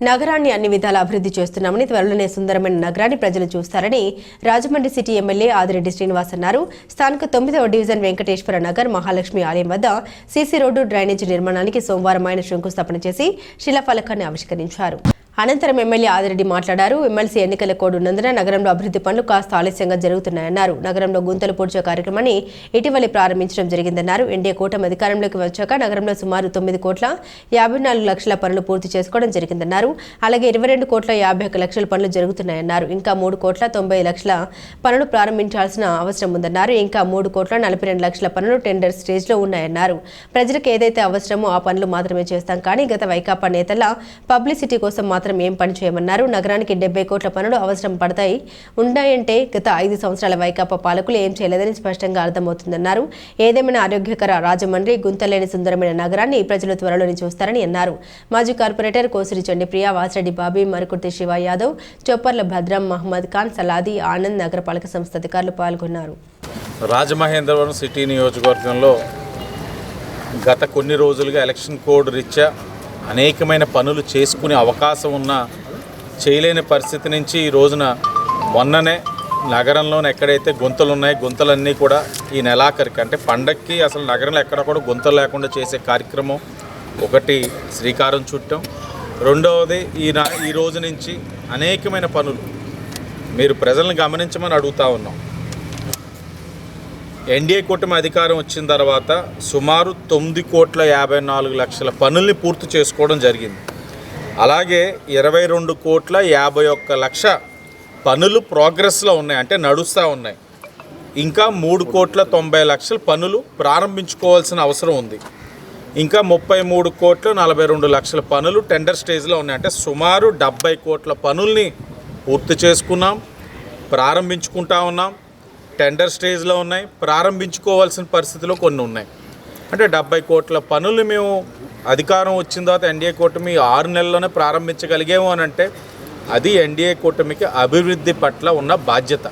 నగరాన్ని అన్ని విధాల అభివృద్ధి చేస్తున్నామని త్వరలోనే సుందరమైన నగరాన్ని ప్రజలు చూస్తారని రాజమండ్రి సిటీ ఎమ్మెల్యే ఆదిరెడ్డి శ్రీనివాస్ అన్నారు. స్థానిక తొమ్మిదవ డివిజన్ వెంకటేశ్వర నగర్ మహాలక్ష్మి ఆలయం వద్ద సీసీ రోడ్డు డ్రైనేజీ నిర్మాణానికి సోమవారం ఆయన శంకుస్థాపన చేసి శిలాఫలకాన్ని ఆవిష్కరించారు. అనంతరం ఎమ్మెల్యే ఆదిరెడ్డి మాట్లాడారు. ఎమ్మెల్సీ ఎన్నికల కోడ్ ఉన్నందున నగరంలో అభివృద్ధి పనులు కాస్త ఆలస్యంగా జరుగుతున్నాయన్నారు. నగరంలో గుంతలు పూడ్చే కార్యక్రమాన్ని ఇటీవలే ప్రారంభించడం జరిగిందన్నారు. ఎన్డీఏ కూటమి అధికారంలోకి వచ్చాక నగరంలో సుమారు తొమ్మిది కోట్ల యాభై నాలుగు లక్షల పనులు పూర్తి చేసుకోవడం జరిగిందన్నారు. అలాగే ఇరవై రెండు కోట్ల యాభై ఒక్క లక్షల పనులు జరుగుతున్నాయన్నారు. ఇంకా మూడు కోట్ల తొంభై లక్షల పనులు ప్రారంభించాల్సిన అవసరం ఉందన్నారు. ఇంకా మూడు కోట్ల నలభై రెండు లక్షల పనులు టెండర్ స్టేజ్లో ఉన్నాయన్నారు. ప్రజలకు ఏదైతే అవసరమో ఆ పనులు మాత్రమే చేస్తాం. కానీ గత వైకాపా నేతల పబ్లిసిటీ కోసం మాత్రం ఏం పని చేయమన్నారు. నగరానికి డెబ్బై కోట్ల పనులు అవసరం పడతాయి. ఉన్నాయంటే గత ఐదు సంవత్సరాల వైకాపా పాలకులు ఏం చేయలేదని స్పష్టంగా అర్థమవుతుందన్నారు. ఏదేమైనా ఆరోగ్యకర రాజమండ్రి గుంతలేని సుందరమైన నగరాన్ని ప్రజలు త్వరలోనే చూస్తారని అన్నారు. మాజీ కార్పొరేటర్ కోసిరి చండిప్రియ వాసిరెడ్డి బాబీ మరుకుర్తి శివ యాదవ్ చొప్పర్ల భద్రం మహమ్మద్ ఖాన్ సలాది ఆనంద్ నగరపాలక సంస్థ అధికారులు పాల్గొన్నారు. రాజమహేంద్రవరం సిటీ నియోజకవర్గంలో గత కొన్ని రోజులుగా ఎలక్షన్ కోడ్ రీత్యా అనేకమైన పనులు చేసుకునే అవకాశం ఉన్న చేయలేని పరిస్థితి నుంచి ఈ రోజున మొన్ననే నగరంలోనే ఎక్కడైతే గుంతలు ఉన్నాయో గుంతలన్నీ కూడా ఈ నెలాఖరికి అంటే పండక్కి అసలు నగరంలో ఎక్కడ కూడా గుంతలు లేకుండా చేసే కార్యక్రమం ఒకటి శ్రీకారం చుట్టం. రెండవది ఈ ఈ రోజు నుంచి అనేకమైన పనులు మీరు ప్రజలను గమనించమని అడుగుతా ఉన్నాం. ఎన్డీఏ కూటమి అధికారం వచ్చిన తర్వాత సుమారు తొమ్మిది కోట్ల యాభై నాలుగు లక్షల పనుల్ని పూర్తి చేసుకోవడం జరిగింది. అలాగే ఇరవై రెండు కోట్ల యాభై ఒక్క లక్ష పనులు ప్రోగ్రెస్లో ఉన్నాయి అంటే నడుస్తూ ఉన్నాయి. ఇంకా మూడు కోట్ల తొంభై లక్షల పనులు ప్రారంభించుకోవాల్సిన అవసరం ఉంది. ఇంకా ముప్పై మూడు కోట్ల నలభై రెండు లక్షల పనులు టెండర్ స్టేజ్లో ఉన్నాయి అంటే సుమారు డెబ్బై కోట్ల పనుల్ని పూర్తి చేసుకున్నాం ప్రారంభించుకుంటా ఉన్నాం. టెండర్ స్టేజ్లో ఉన్నాయి. ప్రారంభించుకోవాల్సిన పరిస్థితిలో కొన్ని ఉన్నాయి. అంటే డెబ్బై కోట్ల పనులు మేము అధికారం వచ్చిన తర్వాత ఎన్డీఏ కూటమి ఆరు నెలల్లోనే ప్రారంభించగలిగాము అని అంటే అది ఎన్డీఏ కూటమికి అభివృద్ధి పట్ల ఉన్న బాధ్యత.